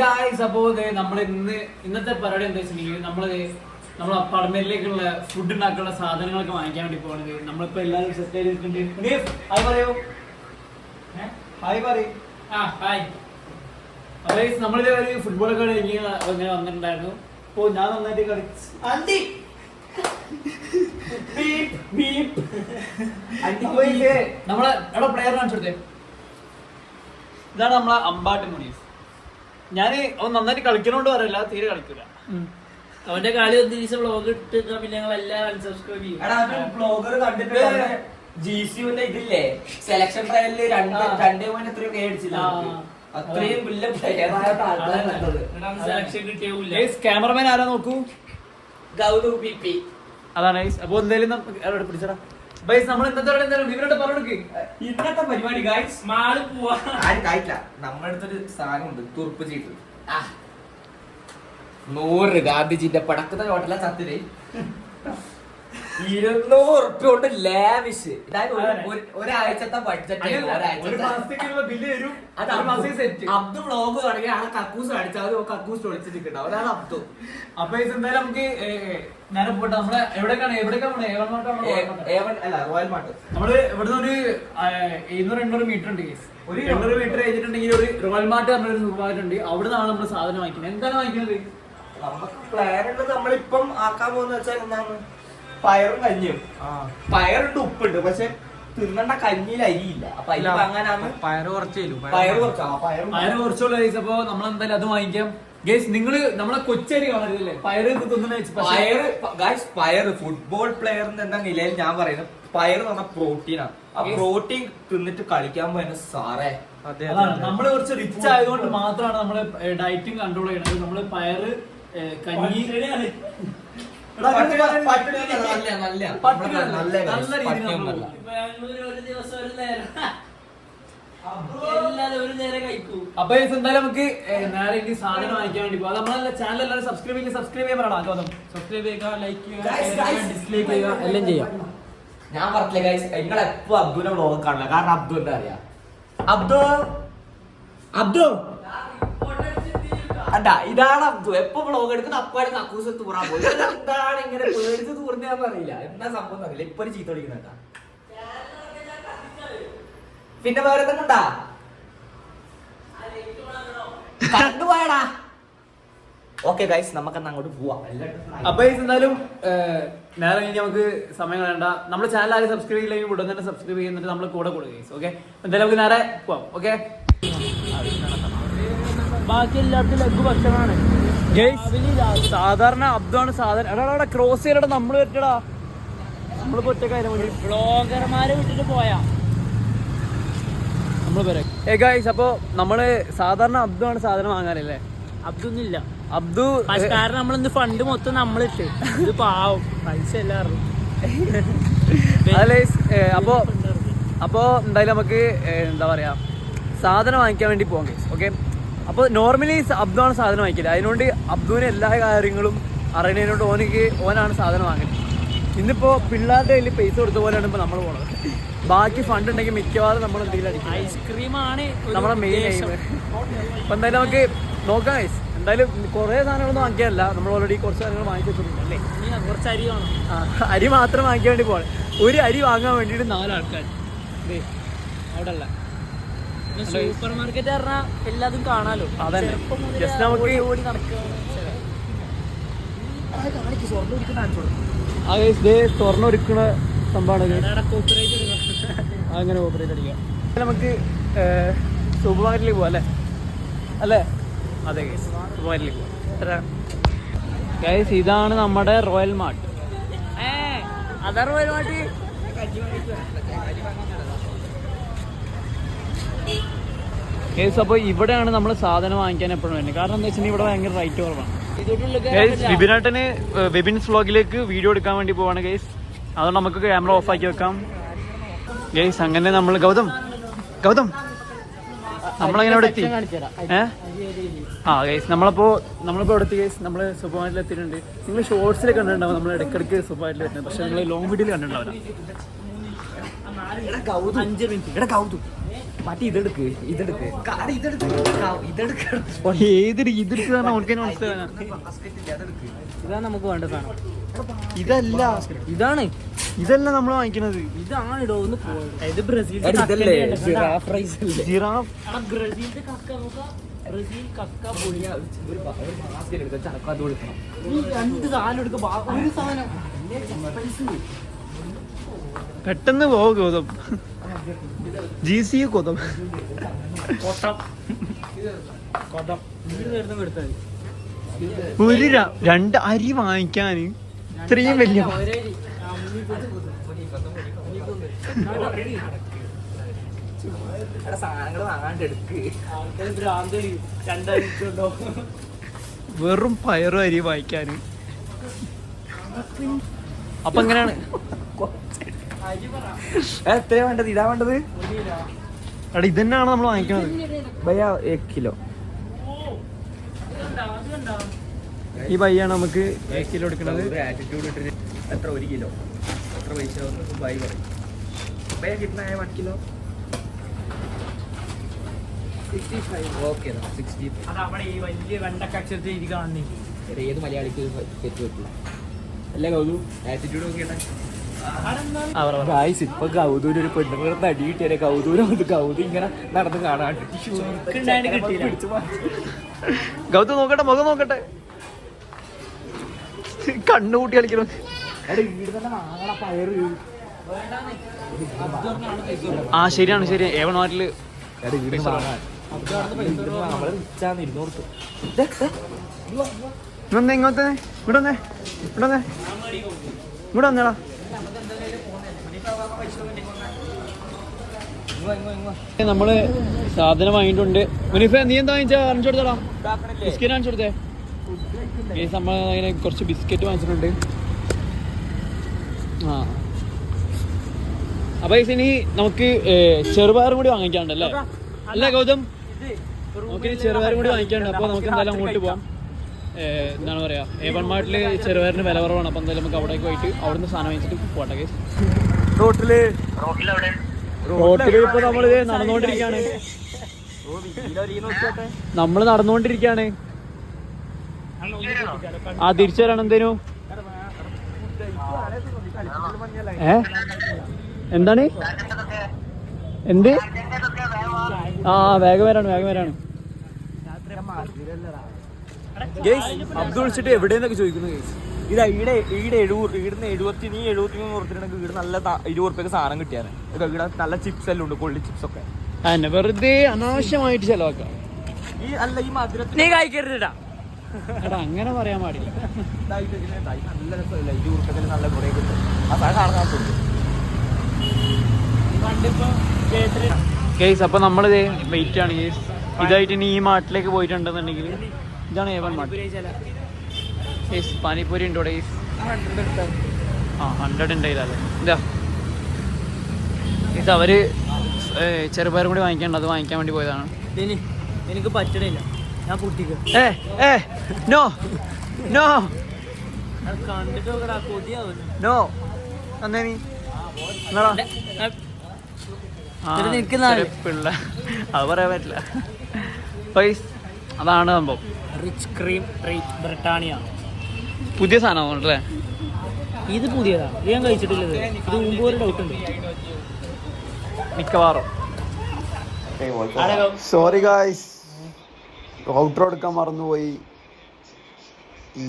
Guys അപ്പോ നമ്മൾ ഇന്ന് ഇന്നത്തെ പരിപാടി എന്താ വെച്ചിട്ടുണ്ടെങ്കിൽ നമ്മൾ നമ്മളെ അപ്പാർട്ട്മെന്റിലേക്കുള്ള ഫുഡ് ഉണ്ടാക്കാനുള്ള സാധനങ്ങളൊക്കെ വാങ്ങിക്കാൻ വേണ്ടി പോകണത് നമ്മളിപ്പോ എല്ലാവരും സെറ്റ് ചെയ്തിട്ടുണ്ട്. ഹായ് പറയൂ? ഹായ് പറയൂ. ആ ഹായ് അപ്പൊ നമ്മളിത് ഒരു ഫുട്ബോൾ ഒക്കെ കളിക്കുക ഇങ്ങനെ വന്നിട്ടുണ്ടായിരുന്നു. അപ്പോ ഞാൻ നന്നായിട്ട് കളിച്ചു. അന്തി. നമ്മളെ പ്ലെയർ കാണിച്ചു കൊടുത്തേ. ഇതാണ് നമ്മളെ അമ്പാട്ട് മുനീഫ് ഞാൻ അവൻ നന്നായിട്ട് കളിക്കണോണ്ട് പറയല്ല തീരെ കളിക്കില്ല അവന്റെ കളി ഒരു ദിവസം ബ്ലോഗ് ഇട്ട് പിന്നെ ഞങ്ങൾ എല്ലാം അൺസബ്സ്ക്രൈബ് ചെയ്യും. ബ്ലോഗർ കണ്ടിട്ട് ജി സിന്റെ ഇതില്ലേ? സെലക്ഷൻ ട്രയലിൽ രണ്ട്. രണ്ടേ പോയിന്റ് എത്രയോ മേടിച്ചില്ല ആ. അത്രയും വലിയ പ്ലെയർ ആയ ആൾക്കാരാണ് ക്യാമറമാൻ ആരാ നോക്കൂ? Gautham P P. അതാണ്. അപ്പൊ എന്തായാലും പിടിച്ചടാ? ബൈസ് നമ്മൾ ഇന്നത്തെ ഇവരോട് പറഞ്ഞു ഇന്നത്തെ പരിപാടി ഗൈസ് മാൾ പോവാ. ആരും കായില്ല. നമ്മുടെ അടുത്തൊരു സാധനമുണ്ട് തുറുപ്പ് ചീട്ട്. നൂറ് ഗാന്ധിജിന്റെ പടക്കത്തെ ഹോട്ടലാ ചത്തിൽ ഇരുന്നൂറ് ഉറുപ്പ്യ കൊണ്ട് ലാവിഷ് ഒരു- ഒരു- ഒരാഴ്ചത്തെ ബഡ്ജറ്റ് അബ്ദു. വ്ളോഗ് തുടങ്ങി ആളെ കക്കൂസ് അടിച്ചാൽ കക്കൂസ് ഒളിച്ചിട്ടുണ്ടാവും അതാണ് അബ്ദു. അപ്പൊ എന്തായാലും നമുക്ക് ഏ, ഏ, നേരെ പോട്ടെ. നമ്മളെ എവിടേക്കാണ്? എവിടേക്കാണ് പോണേ എവിടെക്കാണ് ഏ- അല്ല റോയൽ മാർട്ട് നമ്മൾ ഇവിടുന്ന് ഒരു ഇരുന്നൂറ് എണ്ണൂറ് മീറ്റർ ഉണ്ട് കേസ് ഒരു എണ്ണൂറ് മീറ്റർ കഴിഞ്ഞിട്ടുണ്ടെങ്കിൽ ഒരു റോയൽ മാർട്ട് പറഞ്ഞ ഒരു സൂപ്പർ മാർക്കറ്റ് ഉണ്ട്. അവിടെ നിന്നാണ് നമ്മൾ സാധനം വാങ്ങിക്കുന്നത്. എന്താണ് വാങ്ങിക്കുന്നത്? നമ്മളിപ്പം ആക്കാൻ പോകുന്ന വെച്ചാൽ എന്താണ്? പയറും കഞ്ഞിയും. പയറുണ്ട് ഉപ്പുണ്ട്. പക്ഷെ തിന്നണ്ട കഞ്ഞിയിൽ അരിയില്ല. അപ്പൊ അരി വാങ്ങാനാണ് പയറ് കുറച്ച് പയറ് കുറച്ചാണ് പയറ് കുറച്ചുള്ള അപ്പൊ നമ്മൾ എന്തായാലും അത് വാങ്ങിക്കാം. ഗൈസ് നിങ്ങൾ നമ്മളെ കൊച്ചരി കാണരുതല്ലേ? പയറ് പയറ് ഗൈസ് പയറ് ഫുട്ബോൾ പ്ലെയറിന്റെ എന്താ നിലയിൽ ഞാൻ പറയുന്നത്? പയർ എന്ന് പറഞ്ഞാൽ പ്രോട്ടീനാണ് ആ പ്രോട്ടീൻ തിന്നിട്ട് കളിക്കാൻ പോയ സാറേ. നമ്മൾ കുറച്ച് റിച്ച് ആയതുകൊണ്ട് മാത്രമാണ് നമ്മൾ ഡയറ്റിംഗ് കൺട്രോൾ ചെയ്യണത്. നമ്മൾ പയറ് കഞ്ഞി അപ്പൊ എന്തായാലും നമുക്ക് നേരെ ഇനി സാധനം വാങ്ങിക്കാൻ വേണ്ടി പോകാം നമ്മളെ ചാനൽ എല്ലാവരും സബ്സ്ക്രൈബ് ചെയ്യുക സബ്സ്ക്രൈബ് ചെയ്യാൻ പറയണം സബ്സ്ക്രൈബ് ചെയ്യുക ലൈക്ക് guys. ഡിസ്ലൈക്ക് ചെയ്യുക എല്ലാം ചെയ്യാം. ഞാൻ പറഞ്ഞില്ലേ ഗൈസ് നിങ്ങൾ എപ്പോ അബ്ദുവിനെ വ്ളോഗ് കാണില്ല കാരണം അബ്ദു എന്താ അറിയാ? അബ്ദു? അബ്ദു? അല്ല ഇതാണ് അബ്ദു. എപ്പോ വ്ളോഗ് എടുക്കുന്ന അപ്പാട് കക്കൂസ് തൂറാൻ പോയി. എന്താണ് ഇങ്ങനെ പേടിച്ച് തൂർന്നാന്ന് അറിയില്ല. എന്താ സംഭവം അറിയില്ല ഇപ്പൊ ഒരു ചീത്ത വിളിക്കുന്നുണ്ടാ പിന്നെ വേറെ എന്തെങ്കിലുണ്ടാ കണ്ടുപോയടാ ഓക്കെ ഗൈസ് നമുക്കെന്നാ അങ്ങോട്ട് പോവാം. അപ്പൊ എന്തായാലും നേരെ കഴിഞ്ഞ് നമുക്ക് സമയം കളയണ്ട. നമ്മുടെ ചാനൽ ആരും സബ്സ്ക്രൈബ് ചെയ്യില്ലെങ്കിൽ ഉടൻ തന്നെ സബ്സ്ക്രൈബ് ചെയ്യുന്നുണ്ട് നമ്മൾ കൂടെ കൊടുക്കുക ഓക്കെ എന്തായാലും നമുക്ക് നേരെ പോവാം. ഓക്കെ ബാക്കി എല്ലായിടത്തും ലഗ് ഭക്ഷണമാണ് സാധാരണ അബ്ദാണ് സാധാരണ. എടാ എടാ ക്രോസ് ചെയ്യലടാ നമ്മൾ പറ്റടാ. നമ്മളിപ്പോ ഒറ്റക്കാര്യം ബ്ലോഗർമാരെ വിട്ടിട്ട് പോയാ. നമ്മൾ ഏ ഗൈസ് അപ്പോ നമ്മൾ സാധാരണ അബ്ദു ആണ് സാധനം വാങ്ങാനല്ലേ അതൊന്നുമില്ല അബ്ദു കാരണം നമ്മളിന്ന് ഫണ്ട് മൊത്തം നമ്മളിട്ട്. ഇത് പാവും. പൈസ എല്ലാവരും അപ്പോ അപ്പോ എന്തായാലും നമുക്ക് എന്താ പറയാ സാധനം വാങ്ങിക്കാൻ വേണ്ടി പോകാം ഗൈസ് ഓക്കെ അപ്പോൾ നോർമലി അബ്ദു ആണ് സാധനം വാങ്ങിക്കൽ. അതിനോണ്ട് അബ്ദുവിന് എല്ലാ കാര്യങ്ങളും അറിയണതിനോട് ഓനിക്ക് ഓനാണ് സാധനം വാങ്ങുന്നത് ഇന്നിപ്പോ പിള്ളേരുടെ കയ്യിൽ പൈസ കൊടുത്ത പോലെയാണ് ഇപ്പൊ നമ്മൾ പോണത്. ബാക്കി ഫണ്ട് ഉണ്ടെങ്കിൽ മിക്കവാറും നമ്മൾ എന്തെങ്കിലും അടിക്കും. ഐസ്ക്രീമാണ് നമ്മുടെ മെയിൻ. അപ്പൊ എന്തായാലും നമുക്ക് നോക്കാം ഗൈസ് എന്തായാലും കുറേ സാധനങ്ങളൊന്നും വാങ്ങിക്കാനല്ല. നമ്മൾ ഓൾറെഡി കുറച്ച് സാധനങ്ങൾ വാങ്ങിച്ചു വെച്ചിട്ടുണ്ട് അല്ലേ? ഇനി കുറച്ച് അരി വേണം. അരി മാത്രം വാങ്ങിക്കാൻ വേണ്ടി പോകണം ഒരു അരി വാങ്ങാൻ വേണ്ടിയിട്ട് നാലാൾക്കാർ അവിടെ അല്ല സൂപ്പർ മാർക്കറ്റ് പറഞ്ഞാൽ എല്ലാതും കാണാലോ? അതന്നെ. ചെറുപ്പം നമുക്ക് ഓടി നടക്കുക. ആ guys, ദേ സ്വർണം ഒരുക്കുന്ന സംഭവമാണ്. അങ്ങനെ ഓപ്പറേറ്റ് അടിക്കാം നമുക്ക് സൂപ്പർ മാർക്കറ്റിലേക്ക് പോവാം അല്ലേ? അല്ലേ? അതെ സൂപ്പർ മാർക്കറ്റിലേക്ക് പോവാം. ഗൈസ് ഇതാണ് നമ്മുടെ റോയൽ മാർട്ട് അതാ റോയൽ പരിപാടി ഗൈസ് അപ്പോൾ ഇവിടെയാണ് നമ്മൾ സാധനം വാങ്ങിക്കാൻ എപ്പോഴും വരുന്നത്. കാരണം എന്താ വെച്ചാൽ ഇവിടെ ഭയങ്കര റൈറ്റ് കുറവാണ്. വിപിനാട്ടന് വിപിൻസ് വ്ലോഗിലേക്ക് വീഡിയോ എടുക്കാൻ വേണ്ടി പോവാണ് ഗൈസ് അതുകൊണ്ട് നമുക്ക് ക്യാമറ ഓഫ് ആക്കി വെക്കാം. ഗൈസ് അങ്ങനെ നമ്മൾ ഗൗതം ഗൗതം. നമ്മളങ്ങനെ ഇവിടെ എത്തി? ഏഹ് ആ ഗൈസ് നമ്മളപ്പോ നമ്മളിപ്പോ ഇവിടെ എത്തി ഗൈസ് നമ്മൾ സൂപ്പർ എത്തിയിട്ടുണ്ട്. നിങ്ങൾ ഷോർട്സിൽ കണ്ടിട്ടുണ്ടാവും നമ്മൾ ഇടയ്ക്കിടയ്ക്ക് സൂപ്പർ വരുന്നത്. പക്ഷെ നിങ്ങൾ ലോങ് വീഡിയോയിൽ കണ്ടിട്ടുണ്ടാവില്ല. മറ്റേ ഇതെടുക്ക് ഇതെടുക്ക്. ഇതെടുക്ക്. ഇതെടുക്ക്. ഇതാണ് നമുക്ക് വേണ്ട സാധനം. ഇതല്ല. ഇതാണ്. ഇതല്ല നമ്മൾ വാങ്ങിക്കുന്നത് ഇതാണ് ഇടോ ഒന്ന് ഇത് ബ്രസീൽ ഇതല്ലേ ജിറാഫ് റൈസ് അല്ലേ ജിറാഫ്. ബ്രസീലിന്റെ കക്ക നോക്കാം. ബ്രസീൽ കക്ക പൊളി ഒരു ബ- ഒരു basket എടുത്ത് ചരക്ക് അത് കൊടുക്കണം. ഈ രണ്ട് സാധനം എടുക്കുക ഒരു സാധനം. പെട്ടെന്ന് പോ ഗൗതം. ജി സി കൊതം ഒരു രണ്ട് അരി വാങ്ങിക്കാൻ ഇത്രയും വലിയ വെറും പയറും അരി വാങ്ങിക്കാൻ അപ്പൊ എങ്ങനെയാണ്? എത്രയാ വേണ്ടത്? ഇതാ വേണ്ടത്? എടാ ഇതന്നെയാണ് നമ്മൾ വാങ്ങിക്കുന്നത് ഭയ്യ എക് കിലോ. ഈ ബൈയാണ് നമുക്ക് ഏഴ് കിലോ എടുക്കുന്നത് എത്ര ഒരു കിലോ? എത്ര പൈസ ബൈ പറയും. കിട്ടുന്ന വൺ കിലോ ഏത് മലയാളിക്ക് തെറ്റ് പറ്റില്ല. അല്ലേ കൗതു ആറ്റിറ്റ്യൂഡ് നോക്കിയട്ടെ. ഗായ്സ് ഇപ്പൊ കൗതൂര് ഒരു പെണ്ണുങ്ങളെ തടി കിട്ടിയാലേ കൗതൂരം അത് കൗതു ഇങ്ങനെ നടന്ന് കാണാണ്ട് ഗൗതു നോക്കട്ടെ മുഖം നോക്കട്ടെ. കണ്ണു കൂട്ടി കളിക്കണം. എടാ വീട് തന്നെ വാങ്ങണ പയറ്. ആ ശരിയാണ് ശരി ഏവൺ നാട്ടിൽ ഇവിടെ ഇങ്ങോട്ട്. ഇവിടെ ഇവിടെ വന്നേടാ. നമ്മൾ സാധനം വാങ്ങിയിട്ടുണ്ട്. മുനിഫ നീ എന്താ വാങ്ങിച്ചാ? കാണിച്ചു കൊടുത്തടാ. ബിസ്ക്കറ്റ് കാണിച്ചു കൊടുത്തേ. നമ്മൾ അങ്ങനെ കുറച്ച് ബിസ്ക്കറ്റ് വാങ്ങിച്ചിട്ടുണ്ട്. ആ. അപ്പൊ ഇനി നമുക്ക് ചെറുപയറും കൂടി വാങ്ങിക്കാണ്ടല്ലേ അല്ല? ഗൗതം? നമുക്ക് ചെറുപയറും കൂടി വാങ്ങിക്കാണ്ട് അപ്പൊ നമുക്ക് എന്തായാലും അങ്ങോട്ട് പോവാം. ഏ, പറയുക എ വൺ മാർട്ടിൽ ചെറുപയറിന് വില കുറവാണ്. അപ്പം എന്തായാലും നമുക്ക് അവിടേക്ക് പോയിട്ട് അവിടുന്ന് സാധനം വാങ്ങിച്ചിട്ട് പോട്ടെ കേസ് റോട്ടിൽ? റോട്ടിൽ ഇപ്പൊ നമ്മൾ നടന്നുകൊണ്ടിരിക്കാണ് നമ്മൾ നടന്നുകൊണ്ടിരിക്കാണ് ആ തിരിച്ചു വരണം എന്തേനു? ഏ? എന്താണ്? എന്ത്? ആ വേഗം വരാണ് വേഗം വരാണ്. അബ്ദുൾ വിളിച്ചിട്ട് എവിടെയെന്നൊക്കെ ചോദിക്കുന്നു ഗേസ് ഇത് ഈടെ ഈടെ എഴുപത് ഈടുന്ന് എഴുപത്തി നീ എഴുപത്തി മൂന്ന് ഓർത്തിട്ടുണ്ടെങ്കിൽ ഈട് നല്ല ഇരുപത് ഉറുപ്പ്യക്ക് സാധനം കിട്ടിയാണ്. ഇവിടെ നല്ല ചിപ്സ് എല്ലാം ഉണ്ട് കൊള്ളി ചിപ്സ് ഒക്കെ. അതന്നെ വെറുതെ അനാവശ്യമായിട്ട് ചെലവാക്കാം. ഈ അല്ല ഈ മധുരത്തിന് നീ കഴിക്കരുതടാ. എടാ അങ്ങനെ പറയാൻ പാടില്ല. നല്ല രസമില്ല? ഇരുപത് ഉറുപ്പ്യക്ക് നല്ല കുറേ കിട്ടും ആ സാധനം കാണാൻ കേസ് അപ്പൊ നമ്മളിത് വെയിറ്റ് ആണ് കേസ് ഇതായിട്ട് ഇനി ഈ മാട്ടിലേക്ക് പോയിട്ടുണ്ടെന്നുണ്ടെങ്കിൽ ഇതാണ് ഏവൻ വൺ കേസ് പാനിപ്പൂരി ഉണ്ടോ കേസ് ആ ഹൺഡ്രഡ് ഉണ്ട്. ഇതല്ലേ ഇതാ. ഇത്. അവർ ചെറുപയർ കൂടി വാങ്ങിക്കാണ്ട് അത് വാങ്ങിക്കാൻ വേണ്ടി പോയതാണ്. എനിക്ക് പറ്റണില്ല. ഞാൻ പൊട്ടിക്ക. No no. നോ. അന്നേ നീ. അത് പറയാൻ പറ്റില്ല. അതാണ് സംഭവം. റിച്ച് ക്രീം ട്രീറ്റ് ബ്രിട്ടാനിയ പുതിയ സാധനമാണ് അല്ലേ ഇത് പുതിയതാ. ഇത് ഞാൻ കഴിച്ചിട്ടില്ലത്. ഇത് മുമ്പ് ഒരു ഡൗട്ട് ഉണ്ട്. മിക്കവാറും. സോറി ഗായ്സ് ഔട്ടർ എടുക്കാൻ മറന്നുപോയി. ഈ